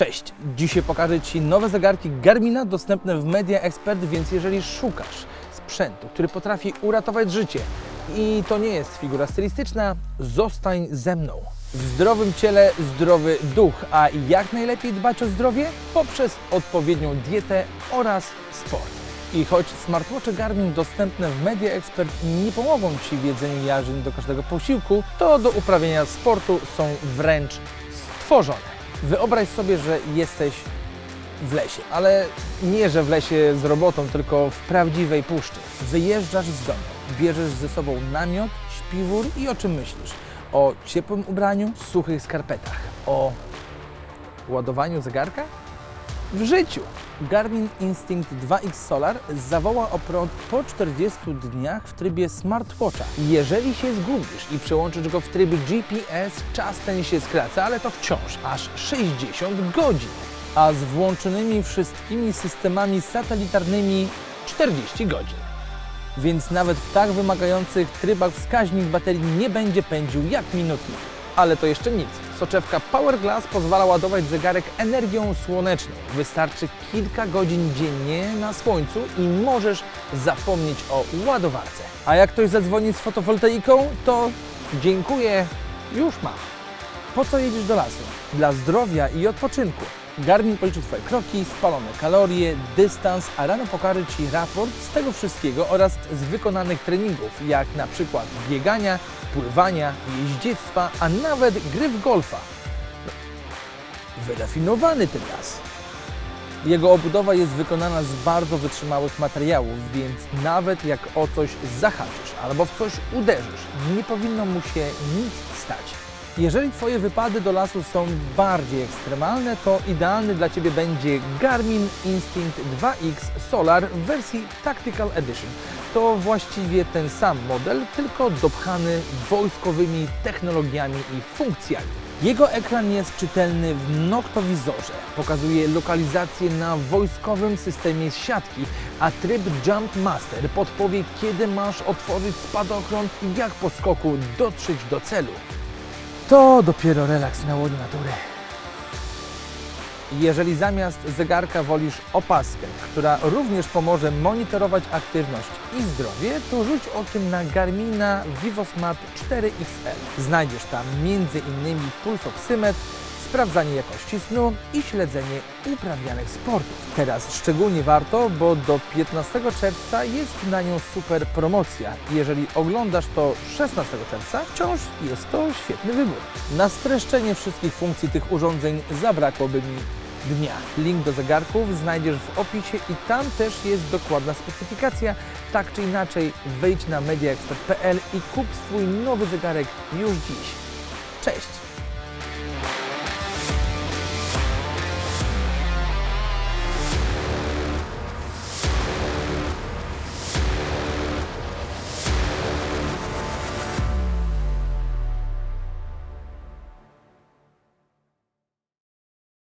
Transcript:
Cześć! Dzisiaj pokażę Ci nowe zegarki Garmina dostępne w Media Expert, więc jeżeli szukasz sprzętu, który potrafi uratować życie i to nie jest figura stylistyczna, zostań ze mną. W zdrowym ciele zdrowy duch, a jak najlepiej dbać o zdrowie? Poprzez odpowiednią dietę oraz sport. I choć smartwatche Garmin dostępne w Media Expert nie pomogą Ci w jedzeniu jarzyn do każdego posiłku, to do uprawiania sportu są wręcz stworzone. Wyobraź sobie, że jesteś w lesie, ale nie, że w lesie z robotą, tylko w prawdziwej puszczy. Wyjeżdżasz z domu, bierzesz ze sobą namiot, śpiwór i o czym myślisz? O ciepłym ubraniu, suchych skarpetach, o ładowaniu zegarka? W życiu! Garmin Instinct 2X Solar zawoła o prąd po 40 dniach w trybie smartwatcha. Jeżeli się zgubisz i przełączysz go w tryb GPS, czas ten się skraca, ale to wciąż aż 60 godzin. A z włączonymi wszystkimi systemami satelitarnymi 40 godzin. Więc nawet w tak wymagających trybach wskaźnik baterii nie będzie pędził jak minutnik. Ale to jeszcze nic. Soczewka Power Glass pozwala ładować zegarek energią słoneczną. Wystarczy kilka godzin dziennie na słońcu i możesz zapomnieć o ładowarce. A jak ktoś zadzwoni z fotowoltaiką, to dziękuję, już mam. Po co jedziesz do lasu? Dla zdrowia i odpoczynku. Garmin policzy Twoje kroki, spalone kalorie, dystans, a rano pokaże Ci raport z tego wszystkiego oraz z wykonanych treningów, jak na przykład biegania, pływania, jeździectwa, a nawet gry w golfa. Wyrafinowany ten las. Jego obudowa jest wykonana z bardzo wytrzymałych materiałów, więc nawet jak o coś zahaczysz albo w coś uderzysz, nie powinno mu się nic stać. Jeżeli Twoje wypady do lasu są bardziej ekstremalne, to idealny dla Ciebie będzie Garmin Instinct 2X Solar w wersji Tactical Edition. To właściwie ten sam model, tylko dopchany wojskowymi technologiami i funkcjami. Jego ekran jest czytelny w noktowizorze. Pokazuje lokalizację na wojskowym systemie siatki, a tryb Jump Master podpowie, kiedy masz otworzyć spadochron i jak po skoku dotrzeć do celu. To dopiero relaks na łonie natury. Jeżeli zamiast zegarka wolisz opaskę, która również pomoże monitorować aktywność i zdrowie, to rzuć okiem na Garmina VivoSmart 4XL. Znajdziesz tam m.in. pulsoksymetr, sprawdzanie jakości snu i śledzenie uprawianych sportów. Teraz szczególnie warto, bo do 15 czerwca jest na nią super promocja. Jeżeli oglądasz to 16 czerwca, wciąż jest to świetny wybór. Na streszczenie wszystkich funkcji tych urządzeń zabrakłoby mi dnia. Link do zegarków znajdziesz w opisie i tam też jest dokładna specyfikacja. Tak czy inaczej, wejdź na mediaexpert.pl i kup swój nowy zegarek już dziś. Cześć!